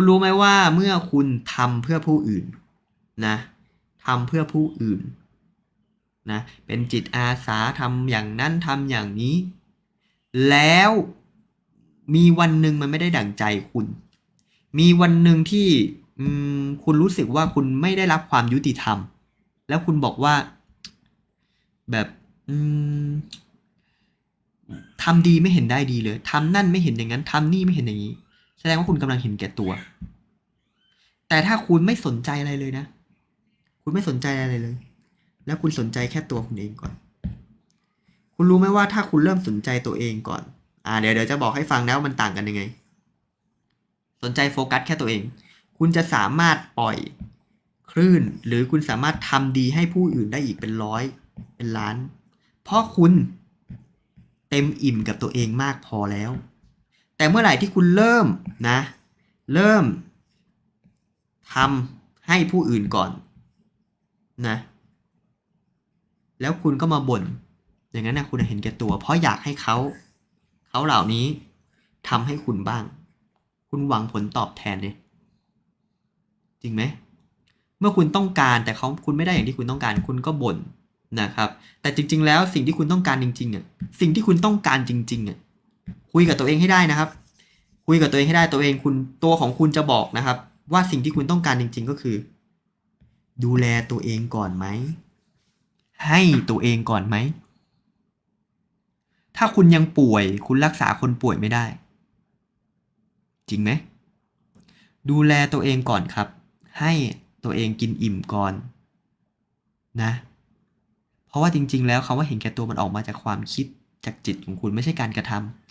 คุณรู้ไหมว่าเมื่อคุณทำเพื่อผู้อื่นนะทำเพื่อผู้อื่นนะเป็นจิตอาสาทำอย่างนั้นทำอย่างนี้ แล้วมีวันหนึ่งมันไม่ได้ดั่งใจคุณ มีวันหนึ่งที่คุณรู้สึกว่าคุณไม่ได้รับความยุติธรรม แล้วคุณบอกว่า แบบทำดีไม่เห็นได้ดีเลยทำนั่นไม่เห็นอย่างนั้นทำนี่ไม่เห็นอย่างนี้ แสดงว่าคุณกำลังเห็นแก่ตัว แต่ถ้าคุณไม่สนใจอะไรเลยนะ คุณไม่สนใจอะไรเลย แล้วคุณสนใจแค่ตัวคุณเองก่อน คุณรู้ไหมว่าถ้าคุณเริ่มสนใจตัวเองก่อน อ่าเดี๋ยวเดี๋ยวจะบอกให้ฟังนะว่ามันต่างกันยังไง สนใจโฟกัสแค่ตัวเอง คุณจะสามารถปล่อยคลื่น หรือคุณสามารถทำดีให้ผู้อื่นได้อีกเป็นร้อย เป็นล้าน เพราะคุณเต็มอิ่มกับตัวเองมากพอแล้ว แต่เมื่อไหร่ที่คุณเริ่มนะ เริ่มทำให้ผู้อื่นก่อนนะ แล้วคุณก็มาบ่น อย่างนั้นนะคุณเห็นแก่ตัว เพราะอยากให้เขาเขาเหล่านี้ทำให้คุณบ้าง คุณหวังผลตอบแทนเนี่ยจริงไหม เมื่อคุณต้องการแต่เขาคุณไม่ได้อย่างที่คุณต้องการ คุณก็บ่นนะครับ แต่จริง ๆ แล้วสิ่งที่คุณต้องการจริงๆอะ สิ่งที่คุณต้องการจริงๆอะ คุยกับตัวเองให้ได้นะครับ คุยกับตัวเองให้ได้ตัวเองคุณตัวของคุณจะบอกนะครับ ว่าสิ่งที่คุณต้องการจริง ๆ ก็คือ ดูแลตัวเองก่อนไหม ให้ตัวเองก่อนไหม ถ้าคุณยังป่วย คุณรักษาคนป่วยไม่ได้ จริงไหมดูแลตัวเองก่อนครับ ให้ตัวเองกินอิ่มก่อนนะ เพราะว่าจริง ๆ แล้วคำว่าเห็นแก่ตัวมันออกมาจากความคิดจากจิตของคุณไม่ใช่การกระทำ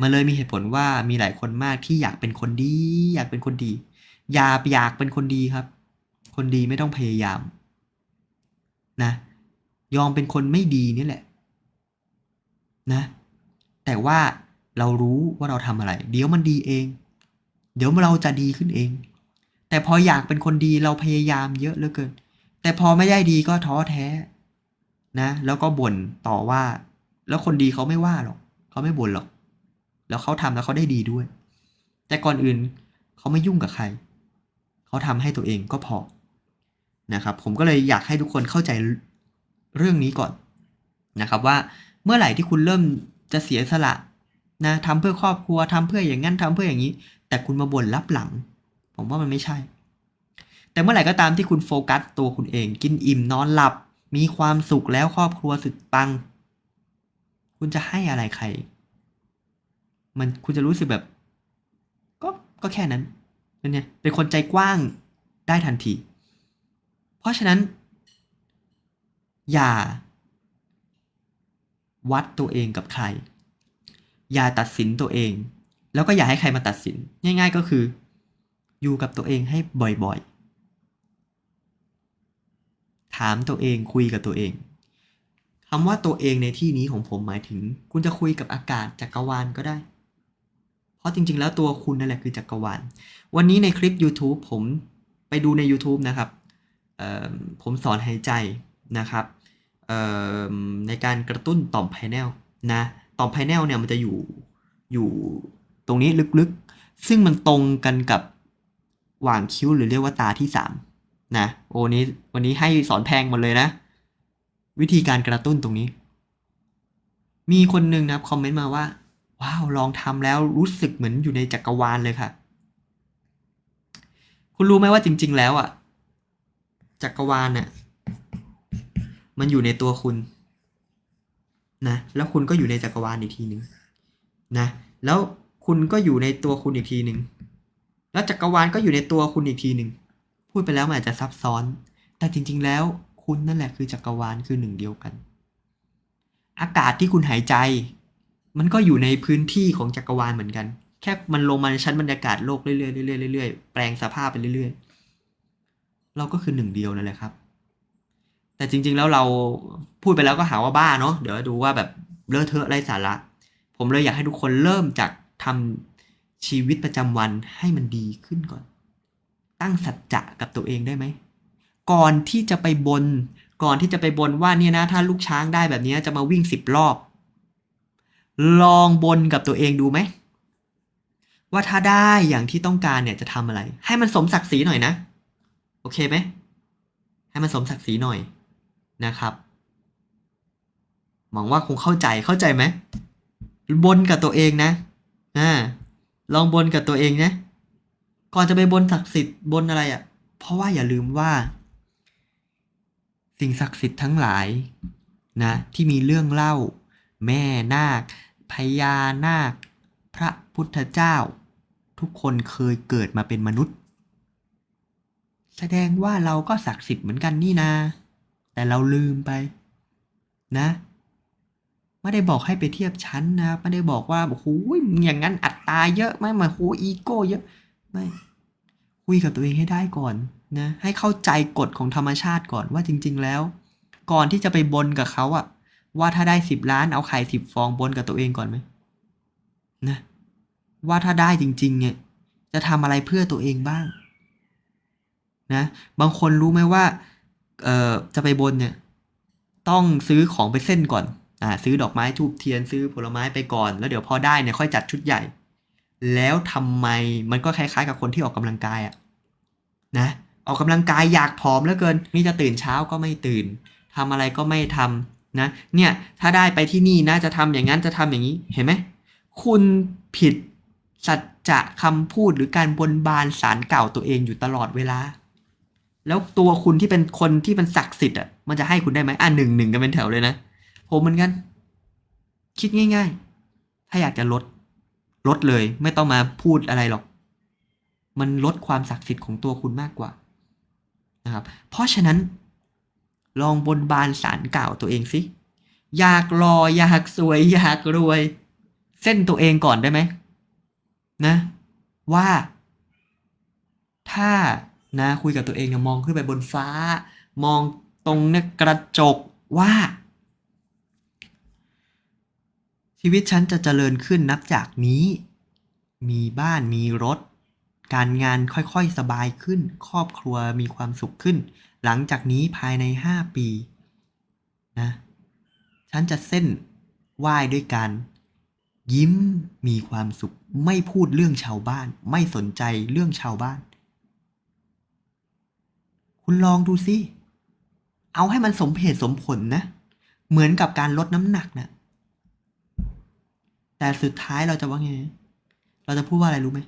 มันเลยมีเหตุผลว่ามีหลายคนมากที่อยากเป็นคนดี อยากเป็นคนดี อยากอยากเป็นคนดีครับ คนดีไม่ต้องพยายาม นะ ยอมเป็นคนไม่ดีนี่แหละ นะ แต่ว่าเรารู้ว่าเราทำอะไร เดี๋ยวมันดีเอง เดี๋ยวเราจะดีขึ้นเอง แต่พออยากเป็นคนดีเราพยายามเยอะเหลือเกิน แต่พอไม่ได้ดีก็ท้อแท้ นะ แล้วก็บ่นต่อว่า แล้วคนดีเขาไม่ว่าหรอกเขาไม่บ่นหรอก แล้วเขาทำแล้วเขาได้ดีด้วย แต่ก่อนอื่นเขาไม่ยุ่งกับใคร เขาทำให้ตัวเองก็พอนะครับ ผมก็เลยอยากให้ทุกคนเข้าใจเรื่องนี้ก่อนนะครับว่าเมื่อไหร่ที่คุณเริ่มจะเสียสละนะทำเพื่อครอบครัวทำเพื่ออย่างนั้นทำเพื่ออย่างนี้ แต่คุณมาบ่นรับหลัง ผมว่ามันไม่ใช่ แต่เมื่อไหร่ก็ตามที่คุณโฟกัสตัวคุณเอง กินอิ่มนอนหลับ มีความสุขแล้วครอบครัวสุดปัง คุณจะให้อะไรใคร มันคุณจะรู้สึกแบบ ก็ก็แค่นั้นนั่นเนี่ยเป็นคนใจกว้างได้ทันที เพราะฉะนั้น อย่า วัดตัวเองกับใคร อย่าตัดสินตัวเอง แล้วก็อย่าให้ใครมาตัดสิน ง่าย ๆ ก็คือ อยู่กับตัวเองให้บ่อยๆ ถามตัวเองคุยกับตัวเองคำว่าตัวเองในที่นี้ของผมหมายถึง คุณจะคุยกับอากาศจักรวาลก็ได้ ราะจริงๆ แล้วตัวคุณนั่นแหละคือจักรวาล วันนี้ในคลิป YouTube ผมไปดูใน YouTube นะครับ ผมสอนหายใจนะครับในการกระตุ้นต่อมภายแนลนะ ต่อมภายแนลเนี่ยมันจะอยู่อยู่ตรงนี้ลึกๆ ซึ่งมันตรงกันกับหว่างคิ้วหรือเรียกว่าตาที่สามนะ โอ้นี้วันนี้ให้สอนแพงหมดเลยนะ วิธีการกระตุ้นตรงนี้ มีคนหนึ่งนะคอมเมนต์มาว่า ว้าวลองทำแล้วรู้สึกเหมือนอยู่ในจักรวาลเลยค่ะ คุณรู้ไหมว่าจริง ๆ แล้วอะจักรวาลเนี่ยมันอยู่ในตัวคุณนะแล้วคุณก็อยู่ในจักรวาลอีกทีหนึ่งนะแล้วคุณก็อยู่ในตัวคุณอีกทีหนึ่งแล้วจักรวาลก็อยู่ในตัวคุณอีกทีหนึ่งพูดไปแล้วมันอาจจะซับซ้อน แต่จริง ๆ แล้วคุณนั่นแหละคือจักรวาลคือหนึ่งเดียวกัน อากาศที่คุณหายใจ มันก็อยู่ในพื้นที่ของจักรวาลเหมือนกัน แค่มันลงมาในชั้นบรรยากาศโลกเรื่อยๆเรื่อยๆเรื่อยๆแปลงสภาพไปเรื่อยๆ เราก็คือหนึ่งเดียวนั่นแหละครับ แต่จริง ๆ แล้วเราพูดไปแล้วก็หาว่าบ้าเนาะเดี๋ยวดูว่าแบบเลอะเทอะไร้สาระ ผมเลยอยากให้ทุกคนเริ่มจากทำชีวิตประจำวันให้มันดีขึ้นก่อน ตั้งสัจจะกับตัวเองได้ไหม ก่อนที่จะไปบน ก่อนที่จะไปบนว่าเนี่ยนะ ถ้าลูกช้างได้แบบนี้จะมาวิ่งสิบรอบ ลองบนกับตัวเองดูไหม ว่าถ้าได้อย่างที่ต้องการเนี่ยจะทำอะไร ให้มันสมศักดิ์ศรีหน่อยนะ โอเคไหม ให้มันสมศักดิ์ศรีหน่อยนะครับหวังว่าคงเข้าใจเข้าใจไหมบนกับตัวเองนะอ่าลองบนกับตัวเองนะ ก่อนจะไปบนศักดิ์สิทธิ์บนอะไรอะ่ะ เพราะว่าอย่าลืมว่า สิ่งศักดิ์สิทธิ์ทั้งหลายนะ ที่มีเรื่องเล่า แม่นาค พญานาค พระพุทธเจ้า ทุกคนเคยเกิดมาเป็นมนุษย์ แสดงว่าเราก็ศักดิ์สิทธิ์เหมือนกันนี่นา แต่เราลืมไป นะไม่ได้บอกให้ไปเทียบชั้นนะไม่ได้บอกว่าโอ้โหอย่างนั้นอัตตาเยอะไม่มาโหอีโก้เยอะไม่คุยกับตัวเองให้ได้ก่อนนะให้เข้าใจกฎของธรรมชาติก่อนว่าจริง ๆ แล้ว ก่อนที่จะไปบนกับเขาอะ ว่าถ้าได้สิบล้านเอาไข่สิบฟองบนกับตัวเองก่อนไหมนะว่าถ้าได้จริง ๆ เนี่ย จะทำอะไรเพื่อตัวเองบ้าง นะ บางคนรู้ไหมว่า เอ่อจะไปบนเนี่ย ต้องซื้อของไปเส้นก่อน อ่า ซื้อดอกไม้ทูบเทียนซื้อผลไม้ไปก่อน แล้วเดี๋ยวพอได้เนี่ยค่อยจัดชุดใหญ่ แล้วทำไมมันก็คล้ายๆ กับคนที่ออกกำลังกายอะนะออกกำลังกายอยากผอมเหลือเกิน นี่จะตื่นเช้าก็ไม่ตื่นทำอะไรก็ไม่ทำ นะเนี่ยถ้าได้ไปที่นี่นะจะทำอย่างนั้นจะทำอย่างนี้เห็นไหมคุณผิดสัจจะคำพูดหรือการบนบานสารเก่าตัวเองอยู่ตลอดเวลา แล้วตัวคุณที่เป็นคนที่เป็นศักดิ์สิทธิ์อะมันจะให้คุณได้ไหมอะหนึ่งหนึ่งกันเป็นแถวเลยนะผมเหมือนกัน คิดง่าย ๆ ถ้าอยากจะลดลดเลย ไม่ต้องมาพูดอะไรหรอก มันลดความศักดิ์สิทธิ์ของตัวคุณมากกว่านะครับ เพราะฉะนั้น ลองบนบานสารกล่าวตัวเองสิ อยากรออยากสวย อยากรวย เส้นตัวเองก่อนได้ไหมนะ ว่า ถ้านะคุยกับตัวเองเนี่ยมองขึ้นไปบนฟ้า มองตรงเนี่ยกระจกว่า ชีวิตฉันจะเจริญขึ้นนับจากนี้ มีบ้านมีรถ การงานค่อยๆสบายขึ้น ครอบครัวมีความสุขขึ้น หลังจากนี้ภายในห้าปีนะฉันจะเส้นไหว้ด้วยการยิ้มมีความสุขไม่พูดเรื่องชาวบ้าน ไม่สนใจเรื่องชาวบ้าน คุณลองดูสิเอาให้มันสมเหตุสมผลนะ เหมือนกับการลดน้ำหนักนะแต่สุดท้ายเราจะว่าไง เราจะพูดว่าอะไรรู้ไหม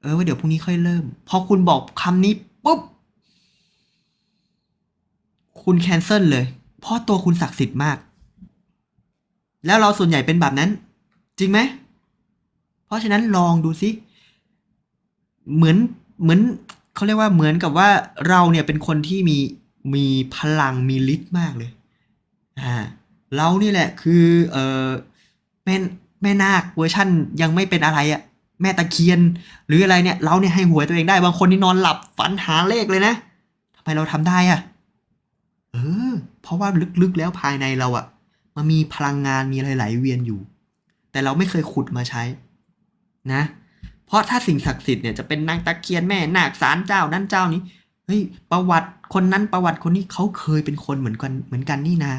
เออว่าเดี๋ยวพรุ่งนี้ค่อยเริ่ม พอคุณบอกคำนี้ปุ๊บ คุณแคนเซิลเลย เพราะตัวคุณศักดิ์สิทธิ์มาก แล้วเราส่วนใหญ่เป็นแบบนั้น จริงไหม เพราะฉะนั้นลองดูสิเหมือนเหมือนเขาเรียกว่าเหมือนกับว่าเราเนี่ยเป็นคนที่มีมีพลังมีฤทธิ์มากเลย อ่า เรานี่แหละคือเออแม่แม่นาคเวอร์ชั่นยังไม่เป็นอะไรอะแม่ตะเคียน หรืออะไรเนี่ย เราเนี่ยให้หวยตัวเองได้บางคนนี่นอนหลับฝันหาเลขเลยนะทำไมเราทำได้อะ เออ เพราะว่าลึกๆแล้วภายในเราอะมันมีพลังงานมีอะไรไหลเวียนอยู่ แต่เราไม่เคยขุดมาใช้ นะ เพราะถ้าสิ่งศักดิ์สิทธิ์เนี่ยจะเป็นนางตะเคียนแม่นาคสารเจ้านั่นเจ้านี้เฮ้ยประวัติคนนั้นประวัติคนนี้เขาเคยเป็นคนเหมือนกันเหมือนกันนี่นา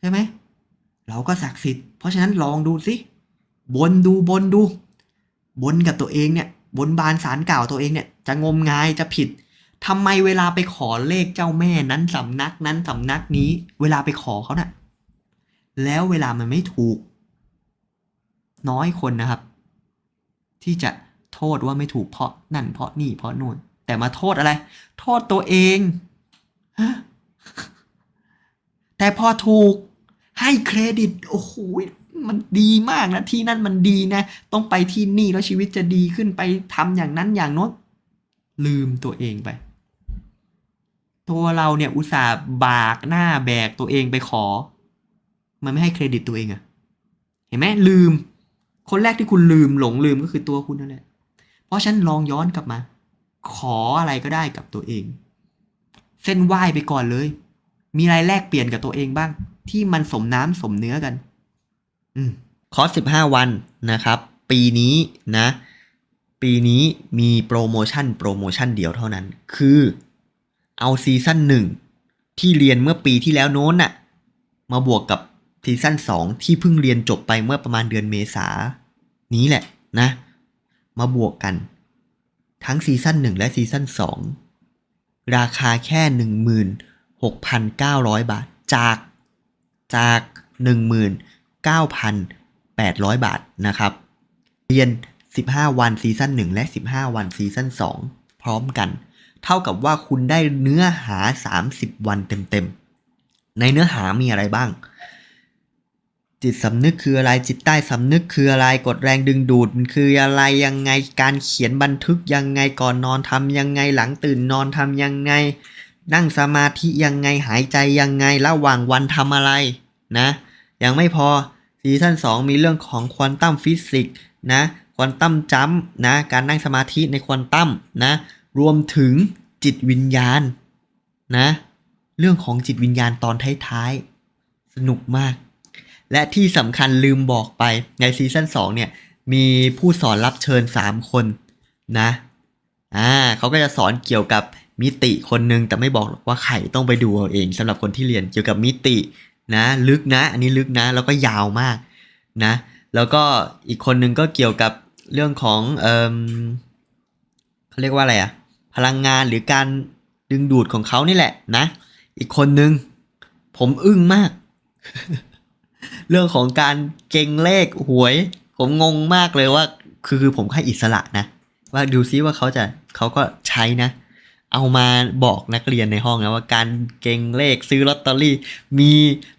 ใช่ไหมเราก็ศักดิ์สิทธิ์เพราะฉะนั้นลองดูสิบนดูบนดู บนกับตัวเองเนี่ย บนบานสารกล่าวตัวเองเนี่ย จะงมงายจะผิด ทำไมเวลาไปขอเลขเจ้าแม่นั้นสำนักนั้นสำนักนี้ เวลาไปขอเขานะ่ะ แล้วเวลามันไม่ถูก น้อยคนนะครับ ที่จะโทษว่าไม่ถูกเพราะนั่นเพราะนี่เพราะนู่น แต่มาโทษอะไร โทษตัวเองแต่พอถูกให้เครดิต โอ้โหมันดีมากนะที่นั่นมันดีนะ ต้องไปที่นี่แล้วชีวิตจะดีขึ้นไปทำอย่างนั้นอย่างโน้นลืมตัวเองไป ตัวเราเนี่ยอุตส่าห์บากหน้าแบกตัวเองไปขอ มันไม่ให้เครดิตตัวเองอะเห็นไหมลืม คนแรกที่คุณลืมหลงลืมก็คือตัวคุณนั่นแหละ เพราะฉันลองย้อนกลับมา ขออะไรก็ได้กับตัวเอง เส้นไหว้ไปก่อนเลย มีอะไรแลกเปลี่ยนกับตัวเองบ้าง ที่มันสมน้ำสมเนื้อกัน อืมคอร์สสิบห้าวันนะครับ ปีนี้นะ ปีนี้มีโปรโมชั่นโปรโมชั่นเดียวเท่านั้น คือ เอาซีซั่นหนึ่งที่เรียนเมื่อปีที่แล้วโน้นน่ะ มาบวกกับซีซั่น2ที่เพิ่งเรียนจบไปเมื่อประมาณเดือนเมษา นี้แหละนะ มาบวกกัน ทั้งซีซั่น1และซีซั่น2ราคาแค่16,900บาท จากจาก19,800บาทนะครับ เรียน15วันซีซั่น1และ15วันซีซั่น2พร้อมกัน เท่ากับว่าคุณได้เนื้อหา 30 วันเต็มๆ ในเนื้อหามีอะไรบ้าง จิตสำนึกคืออะไร จิตใต้สำนึกคืออะไร กดแรงดึงดูดมันคืออะไร ยังไง การเขียนบันทึกยังไง ก่อนนอนทำยังไง หลังตื่นนอนทำยังไง นั่งสมาธิยังไง หายใจยังไง ระหว่างวันทำอะไรนะ ยังไม่พอซีซั่น2มีเรื่องของควอนตัมฟิสิกส์นะ ควอนตัมจัมป์นะ การนั่งสมาธิในควอนตัมนะ รวมถึงจิตวิญญาณนะ เรื่องของจิตวิญญาณตอนท้ายๆ สนุกมาก และที่สำคัญลืมบอกไปในซีซั่น2เนี่ย มีผู้สอนรับเชิญ 3 คนนะ อ่าเขาก็จะสอนเกี่ยวกับมิติคนหนึงแต่ไม่บอกหรอกว่าใครต้องไปดูเอาเองสำหรับคนที่เรียนเกี่ยวกับมิตินะ ลึกนะ อันนี้ลึกนะ แล้วก็ยาวมากนะ แล้วก็อีกคนหนึ่งก็เกี่ยวกับเรื่องของเอ่ม เขาเรียกว่าอะไรอะพลังงานหรือการดึงดูดของเขานี่แหละนะ อีกคนนึง ผมอึ้งมาก เรื่องของการเก่งเลขหวย ผมงงมากเลยว่า คือคือผมให้อิสระนะ ว่าดูซิว่าเขาจะเขาก็ใช้นะ เอามาบอกนักเรียนในห้องนะว่าการเก่งเลขซื้อลอตเตอรี่ มี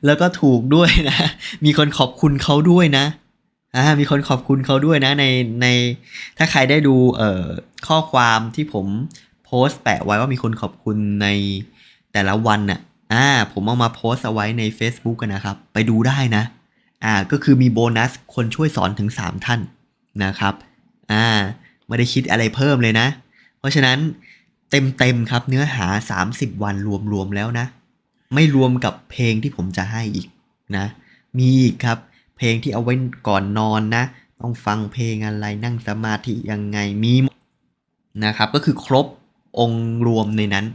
แล้วก็ถูกด้วยนะ มีคนขอบคุณเขาด้วยนะ อ่ามีคนขอบคุณเขาด้วยนะในในถ้าใครได้ดูเอ่อข้อความที่ผมโพสต์แปะไว้ว่ามีคนขอบคุณในแต่ละวันน่ะอ่าผมเอามาโพสต์เอาไว้ใน Facebook กันนะครับ ไปดูได้นะอ่าก็คือมีโบนัสคนช่วยสอนถึง 3 ท่านนะครับอ่าไม่ได้คิดอะไรเพิ่มเลยนะ เพราะฉะนั้นเต็มๆครับเนื้อหา 30 วันรวมๆแล้วนะ ไม่รวมกับเพลงที่ผมจะให้อีกนะ มีอีกครับ เพลงที่เอาไว้ก่อนนอนนะ ต้องฟังเพลงอะไรนั่งสมาธิยังไงมีนะครับ ก็คือครบองค์รวมในนั้น